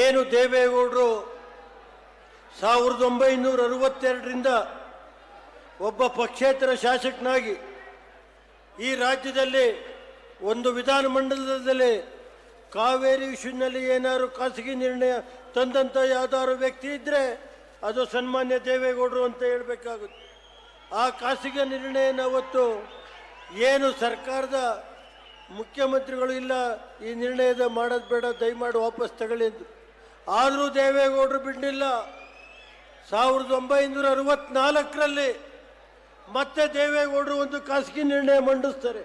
ಏನು ದೇವೇಗೌಡರು ಸಾವಿರದ ಒಂಬೈನೂರ ಅರವತ್ತೆರಡರಿಂದ ಒಬ್ಬ ಪಕ್ಷೇತರ ಶಾಸಕನಾಗಿ ಈ ರಾಜ್ಯದಲ್ಲಿ ಒಂದು ವಿಧಾನಮಂಡಲದಲ್ಲಿ ಕಾವೇರಿ ವಿಷಯದಲ್ಲಿ ಏನಾದ್ರು ಖಾಸಗಿ ನಿರ್ಣಯ ತಂದಂಥ ಯಾವ್ದಾದ್ರು ವ್ಯಕ್ತಿ ಇದ್ದರೆ ಅದು ಸನ್ಮಾನ್ಯ ದೇವೇಗೌಡರು ಅಂತ ಹೇಳಬೇಕಾಗುತ್ತೆ. ಆ ಖಾಸಗಿ ನಿರ್ಣಯನ ಅವತ್ತು ಏನು ಸರ್ಕಾರದ ಮುಖ್ಯಮಂತ್ರಿಗಳು ಇಲ್ಲ, ಈ ನಿರ್ಣಯದ ಮಾಡೋದು ಬೇಡ, ದಯಮಾಡಿ ವಾಪಸ್ ತಗೊಳ್ಳಿ ಆದರೂ ದೇವೇಗೌಡರು ಬಿಡಲಿಲ್ಲ. ಸಾವಿರದ ಒಂಬೈನೂರ ಅರವತ್ನಾಲ್ಕರಲ್ಲಿ ಮತ್ತೆ ದೇವೇಗೌಡರು ಒಂದು ಖಾಸಗಿ ನಿರ್ಣಯ ಮಂಡಿಸ್ತಾರೆ,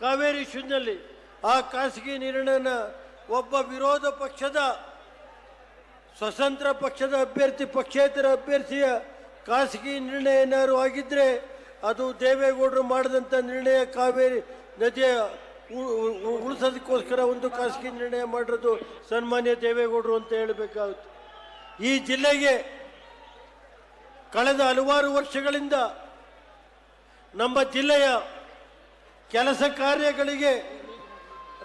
ಕಾವೇರಿ ಇಶ್ಯೂನಲ್ಲಿ ಆ ಖಾಸಗಿ ನಿರ್ಣಯನ ಒಬ್ಬ ವಿರೋಧ ಪಕ್ಷದ, ಸ್ವತಂತ್ರ ಪಕ್ಷದ ಅಭ್ಯರ್ಥಿ, ಪಕ್ಷೇತರ ಅಭ್ಯರ್ಥಿಯ ಖಾಸಗಿ ನಿರ್ಣಯ ಏನಾದ್ರು ಆಗಿದ್ದರೆ ಅದು ದೇವೇಗೌಡರು ಮಾಡಿದಂಥ ನಿರ್ಣಯ ಕಾವೇರಿ ನದಿಯ ಉಳಿಸೋದಕ್ಕೋಸ್ಕರ ಒಂದು ಖಾಸಗಿ ನಿರ್ಣಯ ಮಾಡಿರೋದು ಸನ್ಮಾನ್ಯ ದೇವೇಗೌಡರು ಅಂತ ಹೇಳಬೇಕಾಗುತ್ತೆ. ಈ ಜಿಲ್ಲೆಗೆ ಕಳೆದ ಹಲವಾರು ವರ್ಷಗಳಿಂದ ನಮ್ಮ ಜಿಲ್ಲೆಯ ಕೆಲಸ ಕಾರ್ಯಗಳಿಗೆ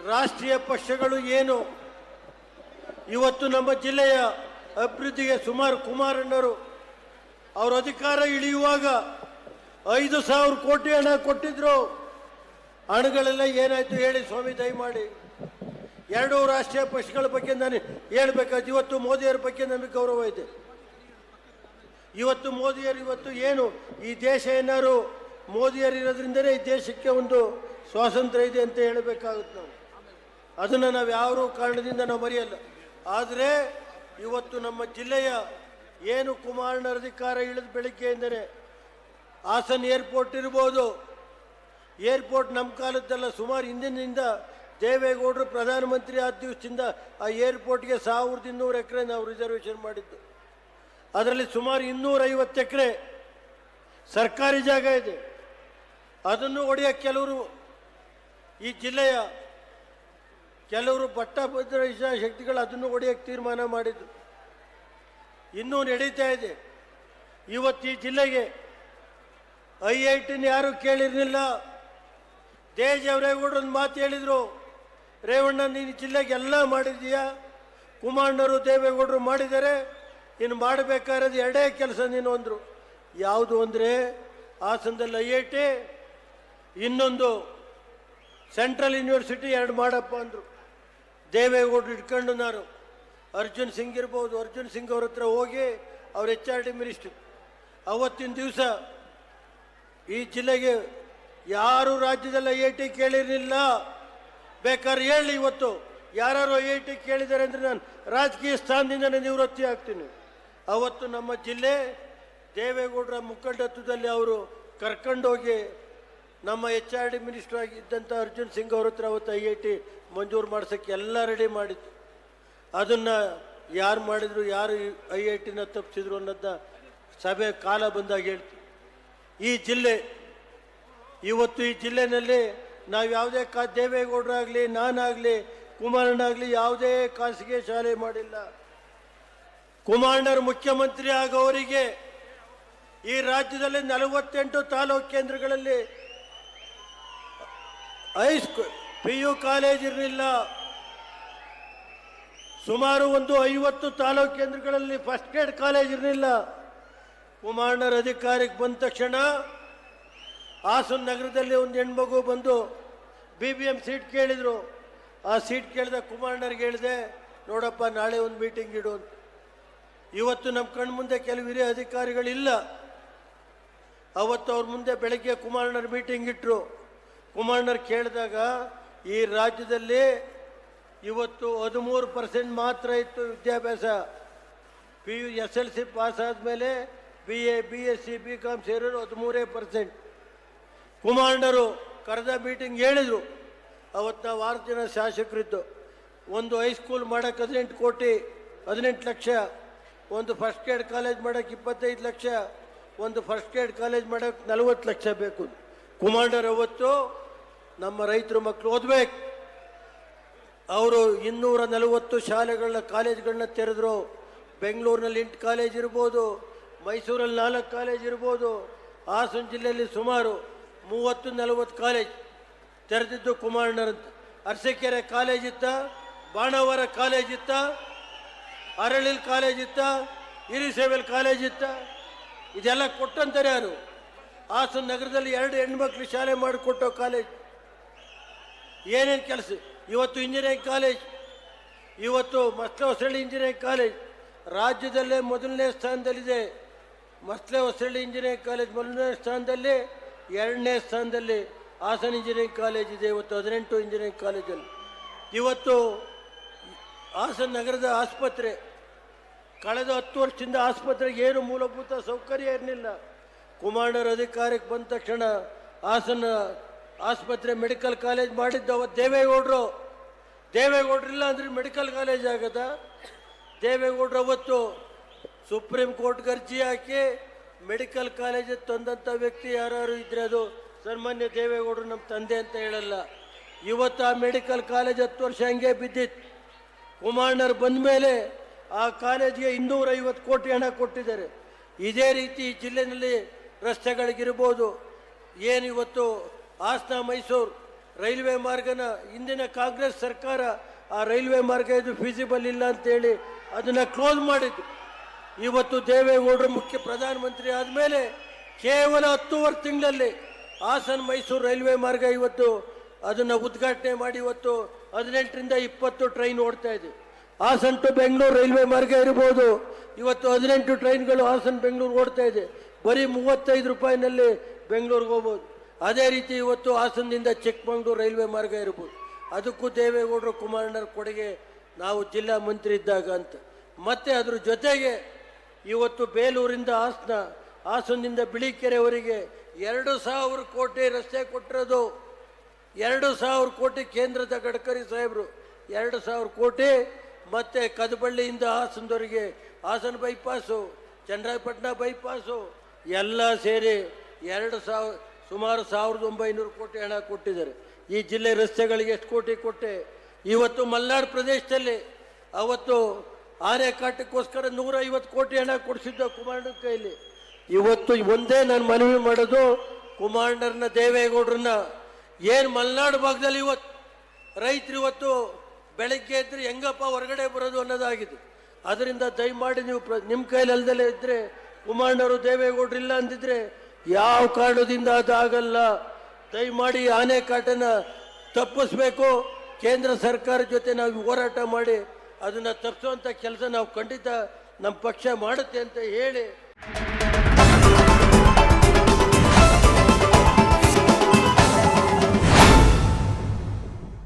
ರಾಷ್ಟ್ರೀಯ ಪಕ್ಷಗಳು ಏನು, ಇವತ್ತು ನಮ್ಮ ಜಿಲ್ಲೆಯ ಅಭಿವೃದ್ಧಿಗೆ ಸುಮಾರು ಕುಮಾರಣ್ಣರು ಅವರು ಅಧಿಕಾರ ಇಳಿಯುವಾಗ ಐದು ಸಾವಿರ ಕೋಟಿ ಹಣ ಕೊಟ್ಟಿದ್ರು. ಹಣಗಳೆಲ್ಲ ಏನಾಯ್ತು ಹೇಳಿ ಸ್ವಾಮಿ ದಯಮಾಡಿ. ಎರಡೂ ರಾಷ್ಟ್ರೀಯ ಪಕ್ಷಗಳ ಬಗ್ಗೆ ನಾನು ಹೇಳ್ಬೇಕಾಯ್ತು ಇವತ್ತು ಮೋದಿಯವರ ಬಗ್ಗೆ ನಮಗೆ ಗೌರವ ಇದೆ. ಇವತ್ತು ಮೋದಿಯರು ಇವತ್ತು ಏನು ಈ ದೇಶ ಏನಾರು ಮೋದಿಯರು ಇರೋದ್ರಿಂದಲೇ ಈ ದೇಶಕ್ಕೆ ಒಂದು ಸ್ವಾತಂತ್ರ್ಯ ಇದೆ ಅಂತ ಹೇಳಬೇಕಾಗುತ್ತೆ ನಾವು. ಅದನ್ನು ನಾವು ಯಾವ ಕಾರಣದಿಂದ ನಾವು ಮರೆಯಲ್ಲ. ಆದರೆ ಇವತ್ತು ನಮ್ಮ ಜಿಲ್ಲೆಯ ಏನು ಕುಮಾರನ ಅಧಿಕಾರ ಇಳಿದ ಬೆಳಿಗ್ಗೆಯಿಂದಲೇ ಹಾಸನ್ ಏರ್ಪೋರ್ಟ್ ಇರ್ಬೋದು ಏರ್ಪೋರ್ಟ್ ನಮ್ಮ ಕಾಲದ್ದೆಲ್ಲ ಸುಮಾರು ಹಿಂದಿನಿಂದ ದೇವೇಗೌಡರು ಪ್ರಧಾನಮಂತ್ರಿ ಆದ ದಿವಸದಿಂದ ಆ ಏರ್ಪೋರ್ಟ್ಗೆ ಸಾವಿರದ ಇನ್ನೂರು ಎಕರೆ ನಾವು ರಿಸರ್ವೇಷನ್ ಮಾಡಿದ್ದು. ಅದರಲ್ಲಿ ಸುಮಾರು ಇನ್ನೂರೈವತ್ತು ಎಕರೆ ಸರ್ಕಾರಿ ಜಾಗ ಇದೆ. ಅದನ್ನು ಒಡೆಯ ಕೆಲವರು ಈ ಜಿಲ್ಲೆಯ ಕೆಲವರು ಪಟ್ಟಭದ್ರ ಶಕ್ತಿಗಳು ಅದನ್ನು ಒಡೆಯಕ್ಕೆ ತೀರ್ಮಾನ ಮಾಡಿದ್ದು. ಇನ್ನೂ ನಡೀತಾ ಇದೆ. ಇವತ್ತು ಈ ಜಿಲ್ಲೆಗೆ ಐ ಐ ಟಿನ ಯಾರು ಕೇಳಿರಲಿಲ್ಲ. ಅವರೇಗೌಡರು ಒಂದು ಮಾತು ಹೇಳಿದರು, ರೇವಣ್ಣ, ನೀನು ಜಿಲ್ಲೆಗೆ ಎಲ್ಲ ಮಾಡಿದೀಯಾ ಕುಮಾರಣ್ಣರು ದೇವೇಗೌಡರು ಮಾಡಿದ್ದಾರೆ ಇನ್ನು ಮಾಡಬೇಕಾದ ಎರಡೇ ಕೆಲಸ ನೀನು ಅಂದರು. ಯಾವುದು ಅಂದರೆ, ಹಾಸನದಲ್ಲಿ ಐ ಐ ಟಿ, ಇನ್ನೊಂದು ಸೆಂಟ್ರಲ್ ಯೂನಿವರ್ಸಿಟಿ ಎರಡು ಮಾಡಪ್ಪ ಅಂದರು. ದೇವೇಗೌಡರು ಇಟ್ಕೊಂಡು ನಾನು. ಅರ್ಜುನ್ ಸಿಂಗ್ ಇರ್ಬೋದು, ಅರ್ಜುನ್ ಸಿಂಗ್ ಅವ್ರ ಹತ್ರ ಹೋಗಿ ಅವ್ರ ಎಚ್ ಆರ್ ಡಿ ಮಿನಿಸ್ಟ್ರು. ಅವತ್ತಿನ ದಿವಸ ಈ ಜಿಲ್ಲೆಗೆ ಯಾರು ರಾಜ್ಯದಲ್ಲಿ ಐ ಐ ಟಿ ಕೇಳಿರಲಿಲ್ಲ? ಬೇಕಾದ್ರೆ ಹೇಳಿ ಇವತ್ತು. ಯಾರು ಐ ಐ ಟಿ ಕೇಳಿದ್ದಾರೆ ಅಂದರೆ ನಾನು ರಾಜಕೀಯ ಸ್ಥಾನದಿಂದ ನಿವೃತ್ತಿ ಆಗ್ತೀನಿ. ಅವತ್ತು ನಮ್ಮ ಜಿಲ್ಲೆ ದೇವೇಗೌಡರ ಮುಖಂಡತ್ವದಲ್ಲಿ ಅವರು ಕರ್ಕೊಂಡೋಗಿ ನಮ್ಮ ಎಚ್ ಆರ್ ಡಿ ಮಿನಿಸ್ಟರ್ ಆಗಿದ್ದಂಥ ಅರ್ಜುನ್ ಸಿಂಗ್ ಅವ್ರ ಹತ್ರ ಅವತ್ತು ಐ ಐ ಟಿ ಮಂಜೂರು ಮಾಡ್ಸೋಕ್ಕೆ ಎಲ್ಲ ರೆಡಿ ಮಾಡಿತ್ತು ಅದನ್ನು ಯಾರು ಮಾಡಿದ್ರು, ಯಾರು ಐ ಐ ಟಿನ ತಪ್ಪಿಸಿದ್ರು ಅನ್ನೋದನ್ನ ಸಭೆ ಕಾಲ ಬಂದಾಗ ಹೇಳ್ತೀವಿ ಈ ಜಿಲ್ಲೆ ಇವತ್ತು ಈ ಜಿಲ್ಲೆಯಲ್ಲಿ ನಾವು ಯಾವುದೇ ಕಾ ದೇವೇಗೌಡರಾಗಲಿ, ನಾನಾಗಲಿ, ಕುಮಾರಣ್ಣಾಗಲಿ ಯಾವುದೇ ಖಾಸಗಿ ಶಾಲೆ ಮಾಡಿಲ್ಲ. ಕುಮಾರಣ್ಣರು ಮುಖ್ಯಮಂತ್ರಿ ಆಗೋವರಿಗೆ ಈ ರಾಜ್ಯದಲ್ಲಿ ನಲವತ್ತೆಂಟು ತಾಲೂಕು ಕೇಂದ್ರಗಳಲ್ಲಿ ಹೈಸ್ಕೂ ಪಿ ಯು ಕಾಲೇಜ್ ಇರಲಿಲ್ಲ. ಸುಮಾರು ಒಂದು ಐವತ್ತು ತಾಲೂಕು ಕೇಂದ್ರಗಳಲ್ಲಿ ಫಸ್ಟ್ ಗ್ರೇಡ್ ಕಾಲೇಜ್ ಇರಲಿಲ್ಲ. ಕುಮಾರಣ್ಣರ ಅಧಿಕಾರಕ್ಕೆ ಬಂದ ತಕ್ಷಣ ಹಾಸನ ನಗರದಲ್ಲಿ ಒಂದು ಹೆಣ್ಮಗು ಬಂದು ಬಿ ಬಿ ಎಂ ಸೀಟ್ ಕೇಳಿದರು. ಆ ಸೀಟ್ ಕೇಳಿದ ಕುಮಾರಣ್ಣರಿಗೆ ಹೇಳಿದೆ, ನೋಡಪ್ಪ, ನಾಳೆ ಒಂದು ಮೀಟಿಂಗ್ ಇಡು ಅಂತ. ಇವತ್ತು ನಮ್ಮ ಕಣ್ಣು ಮುಂದೆ ಕೆಲವು ಹಿರಿಯ ಅಧಿಕಾರಿಗಳಿಲ್ಲ. ಅವತ್ತು ಅವ್ರ ಮುಂದೆ ಬೆಳಗ್ಗೆ ಕುಮಾರಣ್ಣರ ಮೀಟಿಂಗ್ ಇಟ್ಟರು ಕುಮಾರಣ್ಣರು ಕೇಳಿದಾಗ, ಈ ರಾಜ್ಯದಲ್ಲಿ ಇವತ್ತು ಹದಿಮೂರು ಪರ್ಸೆಂಟ್ ಮಾತ್ರ ಇತ್ತು ವಿದ್ಯಾಭ್ಯಾಸ. P U S L C pass ಆದಮೇಲೆ B A B S C B com ಸೇರೋರು ಹದಿಮೂರೇ ಪರ್ಸೆಂಟ್ ಕುಮಾರಣ್ಣರು ಕರೆದ ಮೀಟಿಂಗ್ ಹೇಳಿದರು. ಅವತ್ತು ನಾವು ಆರು ಜನ ಶಾಸಕರಿದ್ದು, ಒಂದು ಹೈಸ್ಕೂಲ್ ಮಾಡೋಕ್ಕೆ ಹದಿನೆಂಟು ಕೋಟಿ, ಹದಿನೆಂಟು ಲಕ್ಷ, ಒಂದು ಫಸ್ಟ್ ಗ್ರೇಡ್ ಕಾಲೇಜ್ ಮಾಡೋಕ್ಕೆ ಇಪ್ಪತ್ತೈದು ಲಕ್ಷ, ಒಂದು ಫಸ್ಟ್ ಗ್ರೇಡ್ ಕಾಲೇಜ್ ಮಾಡೋಕ್ಕೆ ನಲವತ್ತು ಲಕ್ಷ ಬೇಕು. ಕುಮಾರ್ಡರ್ ಅವತ್ತು ನಮ್ಮ ರೈತರ ಮಕ್ಕಳು ಓದ್ಬೇಕು. ಅವರು ಇನ್ನೂರ ನಲವತ್ತು ಶಾಲೆಗಳನ್ನ, ಕಾಲೇಜ್ಗಳನ್ನ ತೆರೆದ್ರು. ಬೆಂಗಳೂರಿನಲ್ಲಿ ಎಂಟು ಕಾಲೇಜ್ ಇರ್ಬೋದು, ಮೈಸೂರಲ್ಲಿ ನಾಲ್ಕು ಕಾಲೇಜ್ ಇರ್ಬೋದು, ಹಾಸನ ಜಿಲ್ಲೆಯಲ್ಲಿ ಸುಮಾರು ಮೂವತ್ತು ನಲವತ್ತು ಕಾಲೇಜ್ ತೆರೆದಿದ್ದು ಕುಮಾರಣ್ಣರಂತ. ಅರಸೀಕೆರೆ ಕಾಲೇಜ್ ಇತ್ತ, ಬಾಣವರ ಕಾಲೇಜ್ ಇತ್ತ, ಅರಳಿಲ್ ಕಾಲೇಜ್ ಇತ್ತ, ಹಿರಿಸೇವೆಲ್ ಕಾಲೇಜ್ ಇತ್ತ. ಇದೆಲ್ಲ ಕೊಟ್ಟಂತಾರೆ ಯಾರು ಹಾಸನ ನಗರದಲ್ಲಿ ಎರಡು ಹೆಣ್ಮಕ್ಳು ಶಾಲೆ ಮಾಡಿಕೊಟ್ಟೋ ಕಾಲೇಜ್. ಏನೇನು ಕೆಲಸ? ಇವತ್ತು ಇಂಜಿನಿಯರಿಂಗ್ ಕಾಲೇಜ್, ಇವತ್ತು ಮಸ್ಲೆ ಹೊಸಳ್ಳಿ ಇಂಜಿನಿಯರಿಂಗ್ ಕಾಲೇಜ್. ರಾಜ್ಯದಲ್ಲೇ ಮೊದಲನೇ ಸ್ಥಾನದಲ್ಲಿದೆ ಮಸ್ಲೆ ಹೊಸಳ್ಳಿ ಇಂಜಿನಿಯರಿಂಗ್ ಕಾಲೇಜ್ ಮೊದಲನೇ ಸ್ಥಾನದಲ್ಲಿ. ಎರಡನೇ ಸ್ಥಾನದಲ್ಲಿ ಹಾಸನ ಇಂಜಿನಿಯರಿಂಗ್ ಕಾಲೇಜ್ ಇದೆ, ಇವತ್ತು ಹದಿನೆಂಟು ಇಂಜಿನಿಯರಿಂಗ್ ಕಾಲೇಜಲ್ಲಿ ಇವತ್ತು ಹಾಸನ ನಗರದ ಆಸ್ಪತ್ರೆ, ಕಳೆದ ಹತ್ತು ವರ್ಷದಿಂದ ಆಸ್ಪತ್ರೆಗೆ ಏನು ಮೂಲಭೂತ ಸೌಕರ್ಯ ಇರಲಿಲ್ಲ. ಕುಮಾರಣ್ಣರ ಅಧಿಕಾರಕ್ಕೆ ಬಂದ ತಕ್ಷಣ ಹಾಸನ ಆಸ್ಪತ್ರೆ ಮೆಡಿಕಲ್ ಕಾಲೇಜ್ ಮಾಡಿದ್ದು ಅವತ್ತು ದೇವೇಗೌಡರು. ದೇವೇಗೌಡರಿಲ್ಲ ಅಂದರೆ ಮೆಡಿಕಲ್ ಕಾಲೇಜ್ ಆಗದ. ದೇವೇಗೌಡರು ಅವತ್ತು ಸುಪ್ರೀಂ ಕೋರ್ಟ್ಗೆ ಅರ್ಜಿ ಹಾಕಿ ಮೆಡಿಕಲ್ ಕಾಲೇಜ್ ತಂದಂಥ ವ್ಯಕ್ತಿ ಯಾರು ಇದ್ರೆ ಅದು ಸನ್ಮಾನ್ಯ ದೇವೇಗೌಡರು ನಮ್ಮ ತಂದೆ ಅಂತ ಹೇಳಲ್ಲ. ಇವತ್ತು ಆ ಮೆಡಿಕಲ್ ಕಾಲೇಜ್ ಹತ್ತು ವರ್ಷ ಹಂಗೆ ಬಿದ್ದಿತ್ತು. ಕುಮಾರಣ್ಣರು ಬಂದ ಮೇಲೆ ಆ ಕಾಲೇಜಿಗೆ ಇನ್ನೂರೈವತ್ತು ಕೋಟಿ ಹಣ ಕೊಟ್ಟಿದ್ದಾರೆ. ಇದೇ ರೀತಿ ಜಿಲ್ಲೆಯಲ್ಲಿ ರಸ್ತೆಗಳಿಗಿರ್ಬೋದು. ಏನು ಇವತ್ತು ಹಾಸನ ಮೈಸೂರು ರೈಲ್ವೆ ಮಾರ್ಗನ ಹಿಂದಿನ ಕಾಂಗ್ರೆಸ್ ಸರ್ಕಾರ ಆ ರೈಲ್ವೆ ಮಾರ್ಗ ಇದು ಫೀಸಿಬಲ್ ಇಲ್ಲ ಅಂತೇಳಿ ಅದನ್ನು ಕ್ಲೋಸ್ ಮಾಡಿದ್ದು. ಇವತ್ತು ದೇವೇಗೌಡರು ಮುಖ್ಯ ಪ್ರಧಾನಮಂತ್ರಿ ಆದಮೇಲೆ ಕೇವಲ ಹತ್ತೂವರೆ ತಿಂಗಳಲ್ಲಿ ಹಾಸನ ಮೈಸೂರು ರೈಲ್ವೆ ಮಾರ್ಗ ಇವತ್ತು ಅದನ್ನು ಉದ್ಘಾಟನೆ ಮಾಡಿ ಇವತ್ತು ಹದಿನೆಂಟರಿಂದ ಇಪ್ಪತ್ತು ಟ್ರೈನ್ ಓಡ್ತಾ ಇದೆ. ಹಾಸನ್ ಟು ಬೆಂಗಳೂರು ರೈಲ್ವೆ ಮಾರ್ಗ ಇರ್ಬೋದು. ಇವತ್ತು ಹದಿನೆಂಟು ಟ್ರೈನ್ಗಳು ಹಾಸನ ಬೆಂಗಳೂರು ಓಡ್ತಾ ಇದೆ. ಬರೀ ಮೂವತ್ತೈದು ರೂಪಾಯಿನಲ್ಲಿ ಬೆಂಗಳೂರಿಗೆ ಹೋಗ್ಬೋದು. ಅದೇ ರೀತಿ ಇವತ್ತು ಹಾಸನದಿಂದ ಚಿಕ್ಕಮಗಳೂರು ರೈಲ್ವೆ ಮಾರ್ಗ ಇರ್ಬೋದು. ಅದಕ್ಕೂ ದೇವೇಗೌಡರು ಕುಮಾರಣ್ಣರ ಕೊಡುಗೆ ನಾವು ಜಿಲ್ಲಾ ಮಂತ್ರಿ ಇದ್ದಾಗ ಅಂತ. ಮತ್ತೆ ಅದ್ರ ಜೊತೆಗೆ ಇವತ್ತು ಬೇಲೂರಿಂದ ಹಾಸನ, ಹಾಸನದಿಂದ ಬಿಳಿಕೆರೆವರೆಗೆ ಎರಡು ಸಾವಿರ ಕೋಟಿ ರಸ್ತೆ ಕೊಟ್ಟಿರೋದು. ಎರಡು ಸಾವಿರ ಕೋಟಿ ಕೇಂದ್ರದ ಗಡ್ಕರಿ ಸಾಹೇಬರು. ಎರಡು ಸಾವಿರ ಕೋಟಿ ಮತ್ತು ಕದಬಳ್ಳಿಯಿಂದ ಹಾಸನದವರೆಗೆ ಹಾಸನ ಬೈಪಾಸು, ಚನ್ನರಾಯಪಟ್ಟಣ ಬೈಪಾಸು ಎಲ್ಲ ಸೇರಿ ಎರಡು ಸಾವಿರ, ಸುಮಾರು ಸಾವಿರದ ಒಂಬೈನೂರು ಕೋಟಿ ಹಣ ಕೊಟ್ಟಿದ್ದಾರೆ. ಈ ಜಿಲ್ಲೆ ರಸ್ತೆಗಳಿಗೆ ಎಷ್ಟು ಕೋಟಿ ಕೊಟ್ಟೆ? ಇವತ್ತು ಮಲ್ನಾಡು ಪ್ರದೇಶದಲ್ಲಿ ಅವತ್ತು ಆನೆಕಾಟಕ್ಕೋಸ್ಕರ ನೂರೈವತ್ತು ಕೋಟಿ ಹಣ ಕೊಡಿಸಿದ್ದ ಕುಮಾರಣ್ಣ ಕೈಲಿ. ಇವತ್ತು ಒಂದೇ ನಾನು ಮನವಿ ಮಾಡೋದು ಕುಮಾಂಡರ್ನ ದೇವೇಗೌಡರನ್ನ. ಏನು ಮಲೆನಾಡು ಭಾಗದಲ್ಲಿ ಇವತ್ತು ರೈತರು ಇವತ್ತು ಬೆಳಗ್ಗೆ ಇದ್ರೆ ಹೆಂಗಪ್ಪ ಹೊರಗಡೆ ಬರೋದು ಅನ್ನೋದಾಗಿದೆ. ಅದರಿಂದ ದಯಮಾಡಿ ನೀವು ಪ್ರ ನಿಮ್ಮ ಕೈಲಿ ಅಲ್ದಲೇ ಇದ್ದರೆ ಕುಮಾಂಡರು ದೇವೇಗೌಡರು ಇಲ್ಲ ಅಂದಿದ್ರೆ ಯಾವ ಕಾರಣದಿಂದ ಅದಾಗಲ್ಲ. ದಯಮಾಡಿ ಆನೆಕಾಟನ ತಪ್ಪಿಸ್ಬೇಕು. ಕೇಂದ್ರ ಸರ್ಕಾರ ಜೊತೆ ನಾವು ಹೋರಾಟ ಮಾಡಿ ಅದನ್ನು ತಪ್ಪಿಸುವಂಥ ಕೆಲಸ ನಾವು ಖಂಡಿತ ನಮ್ಮ ಪಕ್ಷ ಮಾಡುತ್ತೆ ಅಂತ ಹೇಳಿ